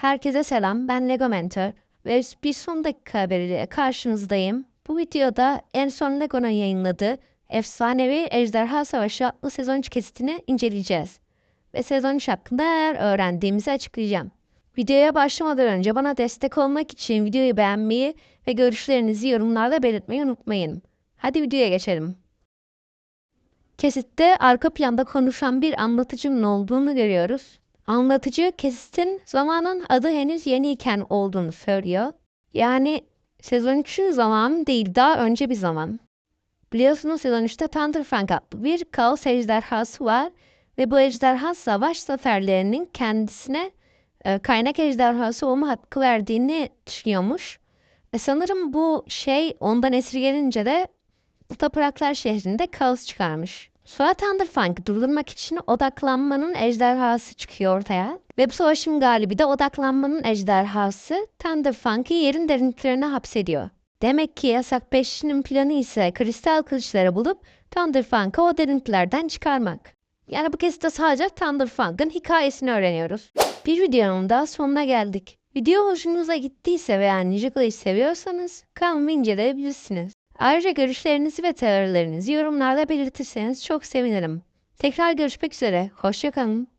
Herkese selam, ben Lego Mentor ve bir son dakika haberiyle karşınızdayım. Bu videoda en son Lego'nun yayınladığı Efsanevi Ejderha Savaşı adlı sezon 3 kesitini inceleyeceğiz. Ve sezon 3 hakkında neler öğrendiğimizi açıklayacağım. Videoya başlamadan önce bana destek olmak için videoyu beğenmeyi ve görüşlerinizi yorumlarda belirtmeyi unutmayın. Hadi videoya geçelim. Kesitte arka planda konuşan bir anlatıcının olduğunu görüyoruz. Anlatıcı kesitin zamanın adı henüz yeniyken olduğunu söylüyor. Yani sezon 3'ün zamanı değil daha önce bir zaman. Biliyorsunuz sezon 3'te Thunderfang adlı bir kaos ejderhası var ve bu ejderha savaş zaferlerinin kendisine e, kaynak ejderhası olma hakkı verdiğini düşünüyormuş. Ve sanırım bu şey ondan esirgenince de Topraklar şehrinde kaos çıkarmış. Sonra Thunderfang'ı durdurmak için odaklanmanın ejderhası çıkıyor ortaya. Ve bu savaşın galibi de odaklanmanın ejderhası Thunderfang'ı yerin derinliklerine hapsediyor. Demek ki yasak beşinin planı ise kristal kılıçları bulup Thunderfang'ı o derinliklerden çıkarmak. Yani bu kez de sadece Thunderfang'ın hikayesini öğreniyoruz. Bir videonun daha sonuna geldik. Video hoşunuza gittiyse veya Ninja Glitch seviyorsanız kanalımı inceleyebilirsiniz. Ayrıca görüşlerinizi ve teorilerinizi yorumlarda belirtirseniz çok sevinirim. Tekrar görüşmek üzere. Hoşçakalın.